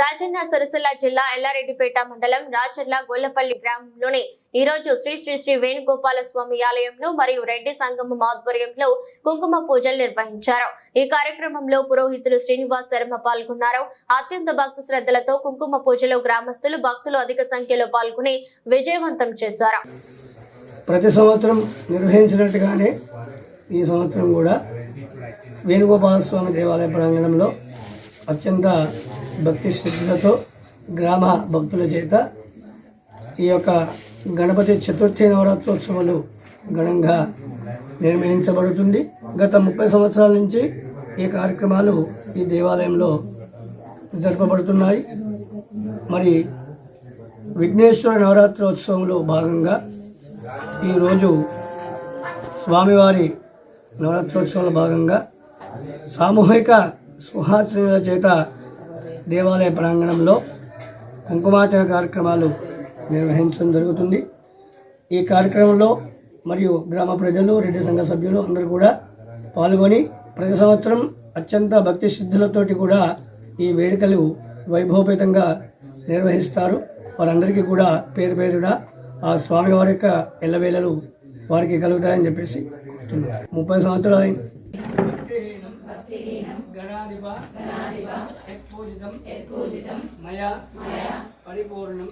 రాజన్న సరసల జిల్లా ఎల్లారెడ్డిపేట మండలం రాచర్ల గోల్లపల్లి గ్రామంలోని ఈ రోజు శ్రీ శ్రీ శ్రీ వేణుగోపాల స్వామి ఆలయంలో మరియు రెడ్డి సంగమం ఆధ్వర్యంలో కుంకుమ పూజలు నిర్వహించారు. ఈ కార్యక్రమంలో పురోహితులు శ్రీనివాస్ శర్మ పాల్గొన్నారు. అత్యంత భక్తి శ్రద్ధలతో కుంకుమ పూజలో గ్రామస్తులు భక్తులు అధిక సంఖ్యలో పాల్గొని విజయవంతం చేశారు. ప్రతి సంవత్సరం నిర్వహించినట్టుగానే ఈ సంవత్సరం కూడా వేణుగోపాల స్వామి దేవాలయ ప్రాంగణంలో అత్యంత భక్తి శ్రద్ధలతో గ్రామ భక్తుల చేత ఈ యొక్క గణపతి చతుర్థి నవరాత్రోత్సవాలు ఘనంగా నిర్వహించబడుతుంది. గత ముప్పై సంవత్సరాల నుంచి ఈ కార్యక్రమాలు ఈ దేవాలయంలో జరపబడుతున్నాయి. మరి విఘ్నేశ్వర నవరాత్రోత్సవంలో భాగంగా ఈరోజు స్వామివారి నవరాత్రోత్సవంలో భాగంగా సామూహిక సుహాచనల చేత దేవాలయ ప్రాంగణంలో కుంకుమార్చన కార్యక్రమాలు నిర్వహించడం జరుగుతుంది. ఈ కార్యక్రమంలో మరియు గ్రామ ప్రజలు రెడ్డి సంఘ సభ్యులు అందరూ కూడా పాల్గొని ప్రతి సంవత్సరం అత్యంత భక్తి సిద్ధులతోటి కూడా ఈ వేడుకలు వైభవపేతంగా నిర్వహిస్తారు. వారందరికీ కూడా పేరు పేరుగా ఆ స్వామివారి యొక్క ఎల్లవేళలు వారికి కలుగుతాయని చెప్పేసి ముప్పై సంవత్సరాలు యత్పూజితం. మయా. పరిపూర్ణం.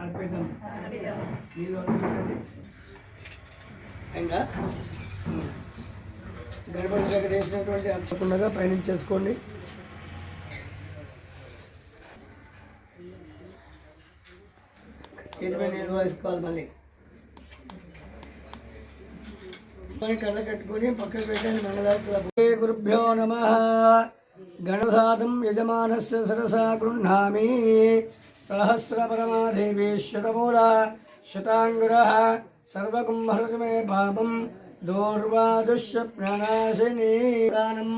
అర్పితం. ఇంకా దగ్గర వేసినటువంటి అర్చకుండగా పయనించేసుకోండి చేతిపై వేసుకోవాలి మళ్ళీ పని కళ్ళ కట్టుకొని పక్కన పెట్టండి మంగళారతుల గురుభ్యో నమ. గణసాదం యజమానస్య సరసా గృహ్ణామి. సహస్రపరమాదేవి శతమూల శతాంగుర. సర్వకుంభమే పాపం. దూర్వాదుష్య ప్రాణాశిని. ప్రాణం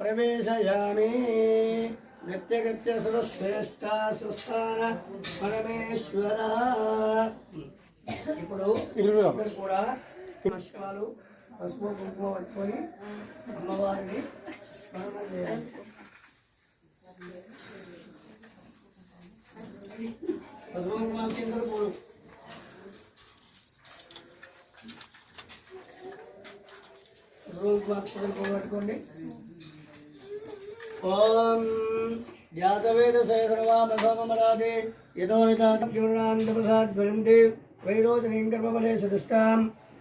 ప్రవేశయామి. గత్య గత్య సురశ్రేష్ట సుస్థాన పరమేశ్వర. ఇప్పుడు కూడా నమస్కారాలు పసుపు కుంకుమ పట్టుకొని అమ్మవారిని స్మరణ చేయాలి. పసుపు కుంకుమ చింతలు పూలు పసుపు కుంకుమ అక్షరం పూలు పట్టుకోండి ఓం జాతవేద సహసర్వామ సోమరాదే యతో నితాంతప్రసాద్ జ్వలంతి వైరోచనీం సదుష్టాం.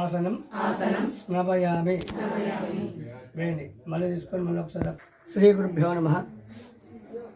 ఆసనం స్నపయామి వేయండి మళ్ళీ తీసుకొని మళ్ళీ ఒకసారి శ్రీ గురుభ్యో నమ.